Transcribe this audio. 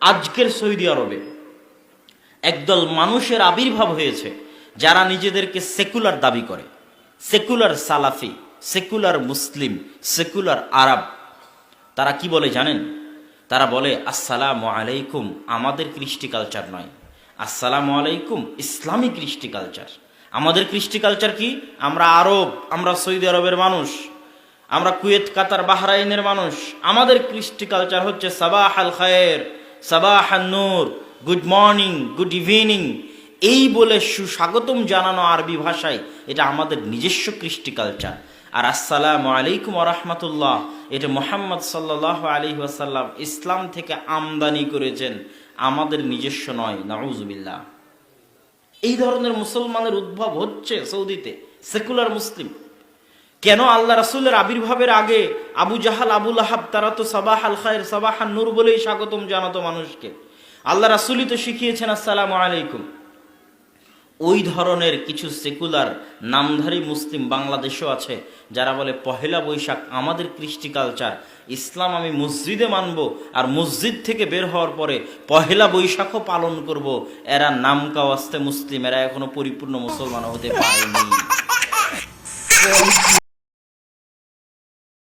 আজকের সৌদি আরবে একদল মানুষের আবির্ভাব হয়েছে যারা নিজেদেরকে সেকুলার দাবি করে। সেকুলার সালাফি, সেকুলার মুসলিম, সেকুলার আরব। তারা কি বলে জানেন? তারা বলে, আসসালামু আলাইকুম, আমাদের কৃষ্টি কালচার নয়। আসসালামু আলাইকুম, ইসলামী কৃষ্টি কালচার। আমাদের কৃষ্টি কালচার কি? আমরা আরব, আমরা সৌদি আরবের মানুষ। আমরা কুয়েত, কাতার, বাহরাইনের মানুষ। আমাদের কৃষ্টি কালচার হচ্ছে সাবাহ আল খায়ের। সাবাহ নূর, গুড মর্নিং, গুড ইভিনিং। এই বলে সুস্বাগতম জানানো আরবি ভাষায় এটা আমাদের নিজস্ব কৃষ্টি কালচার। আর আসসালামু আলাইকুম রহমতুল্লাহ, এটা মোহাম্মদ সাল্লাহ আলী ওয়াসাল্লাম ইসলাম থেকে আমদানি করেছেন, আমাদের নিজস্ব নয়, নাউজুবিল্লাহ। এই ধরনের মুসলমানের উদ্ভব হচ্ছে সৌদিতে, সেকুলার মুসলিম। কেন আল্লাহ রাসুলের আবির্ভাবের আগে আবু জাহাল আবুল আহাব তারা তো সাবাহ আল খায়ের সাবাহ নূর বলেই স্বাগতম জানাতো মানুষকে। আল্লাহ রাসুলই তো শিখিয়েছেন, আসসালাম আলাইকুম। ওই ধরনের কিছু সেকুলার, নামধারী মুসলিম বাংলাদেশও আছে, যারা বলে, পহেলা বৈশাখ আমাদের কৃষ্টি কালচার, ইসলাম আমি মসজিদে মানব আর মসজিদ থেকে বের হওয়ার পরে পহেলা বৈশাখও পালন করব। এরা নাম কাওয়াস্তে মুসলিম, এরা এখনও পরিপূর্ণ মুসলমান হতে পারেনি।